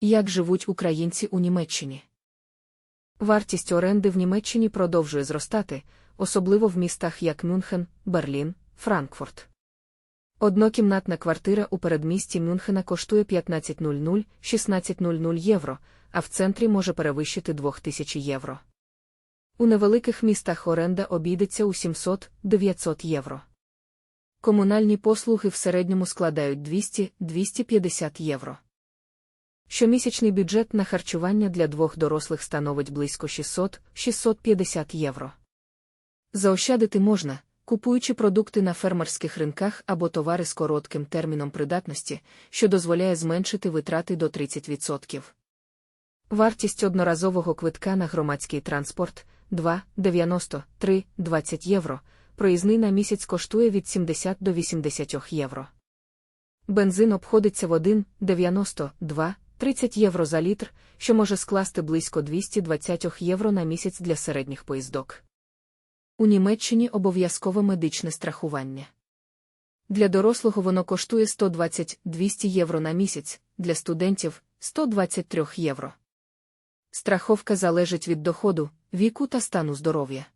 Як живуть українці у Німеччині? Вартість оренди в Німеччині продовжує зростати, особливо в містах як Мюнхен, Берлін, Франкфурт. Однокімнатна квартира у передмісті Мюнхена коштує 15.00-16.00 євро, а в центрі може перевищити 2000 євро. У невеликих містах оренда обійдеться у 700-900 євро. Комунальні послуги в середньому складають 200-250 євро. Щомісячний бюджет на харчування для двох дорослих становить близько 600-650 євро. Заощадити можна, купуючи продукти на фермерських ринках або товари з коротким терміном придатності, що дозволяє зменшити витрати до 30%. Вартість одноразового квитка на громадський транспорт 2,90, 3, 20 євро, проїзний на місяць коштує від 70 до 80 євро. Бензин обходиться в 1,90, 2, 30 євро за літр, що може скласти близько 220 євро на місяць для середніх поїздок. У Німеччині обов'язкове медичне страхування. Для дорослого воно коштує 120-200 євро на місяць, для студентів 123 євро. Страховка залежить від доходу, віку та стану здоров'я.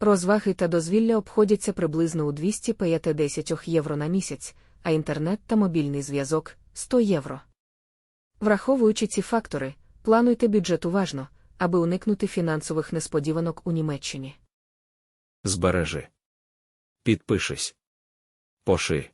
Розваги та дозвілля обходяться приблизно у 250 євро на місяць, а інтернет та мобільний зв'язок 100 євро. Враховуючи ці фактори, плануйте бюджет уважно, аби уникнути фінансових несподіванок у Німеччині. Збережи. Підпишись. Поши.